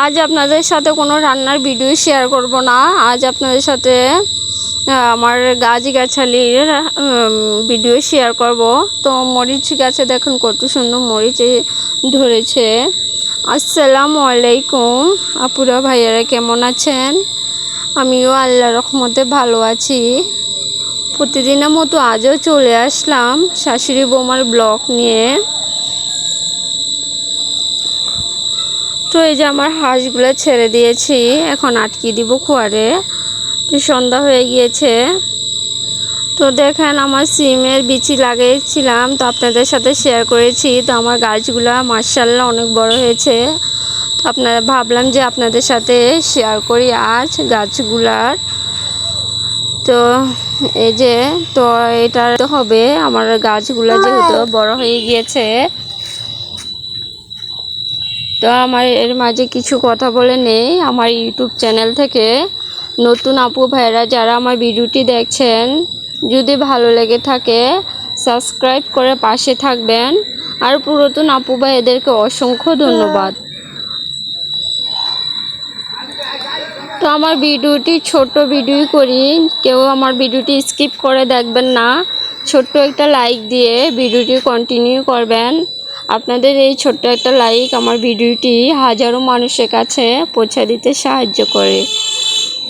আজ আপনাদের সাথে কোনো রান্নার ভিডিও শেয়ার করব না। আজ আপনাদের সাথে আমার গাছ গাছালির ভিডিও শেয়ার করব। তো মরিচ গাছে দেখুন কত সুন্দর মরিচ ধরেছে। আসসালামু আলাইকুম। আপুরা ভাইয়ারা কেমন আছেন? আমিও আল্লাহ রহমতে ভালো আছি। প্রতিদিনের মতো আজও চলে আসলাম শাশুড়ি বৌমার ব্লগ নিয়ে। তো এই যে আমার হাঁসগুলো ছেড়ে দিয়েছি, এখন আটকে দিব খোয়ারে সন্ধ্যা হয়ে গিয়েছে। তো দেখেন আমার সিমের বিচি লাগিয়েছিলাম, তো আপনাদের সাথে শেয়ার করেছি। তো আমার গাছগুলো মার্শাল্লাহ অনেক বড় হয়েছে। তো আপনারা ভাবলাম যে আপনাদের সাথে শেয়ার করি আজ গাছগুলার। তো এই যে, তো এটা হবে, আমার গাছগুলো যেহেতু বড় হয়ে গিয়েছে। তো আমার এর মাঝে কিছু কথা বলে নেই আমার ইউটিউব চ্যানেল থেকে নতুন আপু ভাইরা যারা আমার ভিডিওটি দেখছেন, যদি ভালো লেগে থাকে, সাবস্ক্রাইব করে পাশে থাকবেন। আর পুরাতন আপু ভাই এদেরকে অসংখ্য ধন্যবাদ। তো আমার ভিডিওটি ছোট ভিডিও করি, কেউ আমার ভিডিওটি স্কিপ করে দেখবেন না। ছোট্ট একটা লাইক দিয়ে ভিডিওটি কন্টিনিউ করবেন। আপনাদের এই ছোট্ট একটা লাইক আমার ভিডিওটি হাজারো মানুষের কাছে পৌঁছে দিতে সাহায্য করে।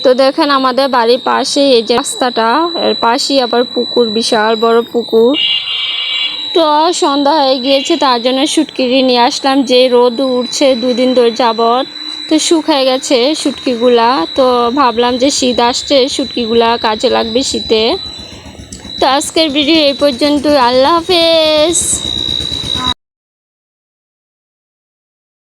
তো দেখেন আমাদের বাড়ির পাশে এই যে রাস্তাটা, এর পাশেই আবার পুকুর, বিশাল বড় পুকুর। তো সন্ধ্যা হয়ে গিয়েছে, তার জন্য শুটকিরি নিয়ে আসলাম, যে রোদ উঠছে দুদিন ধরে যাবত তো শুকায় গেছে শুটকিগুলা তো ভাবলাম যে শীত আসছে শুটকিগুলা কাজে লাগবে শীতে। তো আজকের ভিডিও এই পর্যন্ত আল্লাহ হাফেজ।